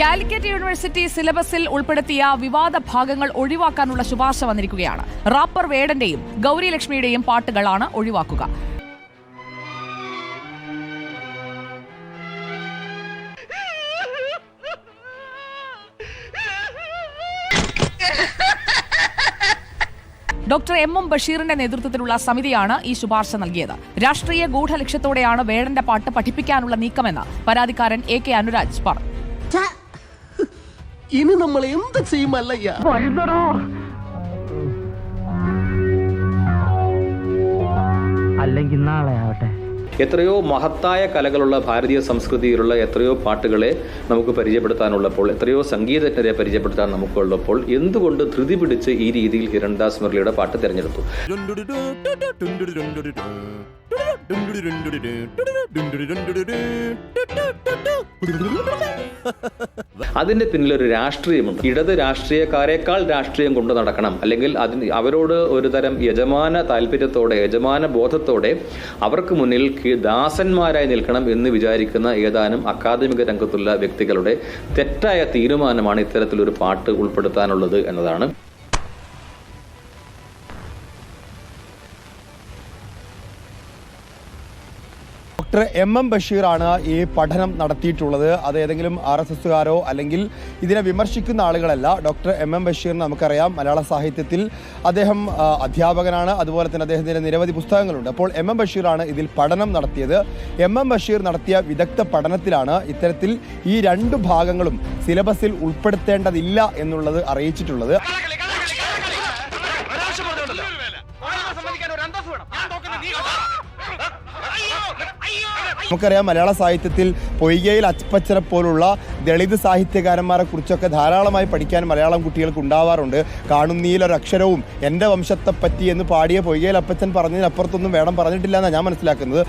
Calicut university സിലബസിൽ ഉൾപ്പെടുത്തിയ വിവാദ ഭാഗങ്ങൾ ഒഴിവാക്കാനുള്ള ശുപാർശ വന്നിരിക്കുകയാണ്. റാപ്പർ വേടന്റെയും ഗൗരി ലക്ഷ്മിയുടെയും പാട്ടുകളാണ് ഒഴിവാക്കുക. ഡോക്ടർ എം എം ബഷീറിന്റെ നേതൃത്വത്തിലുള്ള സമിതിയാണ് ഈ ശുപാർശ നൽകിയത്. രാഷ്ട്രീയ ഗൂഢലക്ഷ്യത്തോടെയാണ് വേടന്റെ പാട്ട് പഠിപ്പിക്കാനുള്ള നീക്കമെന്ന് പരാതിക്കാരൻ എ കെ അനുരാജ് പറഞ്ഞു! ഇനി നമ്മൾ എന്ത് ചെയ്യുമല്ലയ്യ അല്ലെങ്കിൽ നാളെ ആവട്ടെ. എത്രയോ മഹത്തായ കലകളുള്ള ഭാരതീയ സംസ്കൃതിയിലുള്ള എത്രയോ പാട്ടുകളെ നമുക്ക് പരിചയപ്പെടുത്താനുള്ളപ്പോൾ എത്രയോ സംഗീതജ്ഞരെ പരിചയപ്പെടുത്താൻ നമുക്കുള്ളപ്പോൾ എന്തുകൊണ്ട് ധൃതി പിടിച്ച് ഈ രീതിയിൽ ഹിരൺദാസ് മുരളിയുടെ പാട്ട് തിരഞ്ഞെടുത്തു? അതിന്റെ പിന്നിലൊരു രാഷ്ട്രീയമുണ്ട്. ഇടത് രാഷ്ട്രീയക്കാരെക്കാൾ രാഷ്ട്രീയം കൊണ്ട് നടക്കണം. അല്ലെങ്കിൽ അതിന് അവരോട് ഒരു തരം യജമാന താല്പര്യത്തോടെ യജമാന ബോധത്തോടെ അവർക്ക് മുന്നിൽ ദാസന്മാരായി നിൽക്കണം എന്ന് വിചാരിക്കുന്ന ഏതാനും അക്കാദമിക രംഗത്തുള്ള വ്യക്തികളുടെ തെറ്റായ തീരുമാനമാണ് ഇത്തരത്തിലൊരു പാട്ട് ഉൾപ്പെടുത്താനുള്ളത് എന്നതാണ്. ഡോക്ടർ എം എം ബഷീറാണ് ഈ പഠനം നടത്തിയിട്ടുള്ളത്. അത് ഏതെങ്കിലും ആർ എസ് എസുകാരോ അല്ലെങ്കിൽ ഇതിനെ വിമർശിക്കുന്ന ആളുകളല്ല. ഡോക്ടർ എം എം ബഷീറിന് നമുക്കറിയാം മലയാള സാഹിത്യത്തിൽ അദ്ദേഹം അധ്യാപകനാണ്. അതുപോലെ തന്നെ അദ്ദേഹത്തിന്റെ നിരവധി പുസ്തകങ്ങളുണ്ട്. അപ്പോൾ എം എം ബഷീറാണ് ഇതിൽ പഠനം നടത്തിയത്. എം എം ബഷീർ നടത്തിയ വിദഗ്ധ പഠനത്തിലാണ് ഇത്തരത്തിൽ ഈ രണ്ട് ഭാഗങ്ങളും സിലബസിൽ ഉൾപ്പെടുത്തേണ്ടതില്ല എന്നുള്ളത് അറിയിച്ചിട്ടുള്ളത്. നമുക്കറിയാം മലയാള സാഹിത്യത്തിൽ പൊയ്കയിൽ അച്ചപ്പച്ചറ പോലുള്ള ദളിത് സാഹിത്യകാരന്മാരെ കുറിച്ചൊക്കെ ധാരാളമായി പഠിക്കാൻ മലയാളം കുട്ടികൾക്ക് ഉണ്ടാവാറുണ്ട്. കാണുന്നീലൊരക്ഷരവും എന്റെ വംശത്തെ പറ്റി എന്ന് പാടിയ പൊയ്കയിൽ അപ്പച്ചൻ പറഞ്ഞതിനപ്പുറത്തൊന്നും വേണം പറഞ്ഞിട്ടില്ല എന്നാണ് ഞാൻ മനസ്സിലാക്കുന്നത്.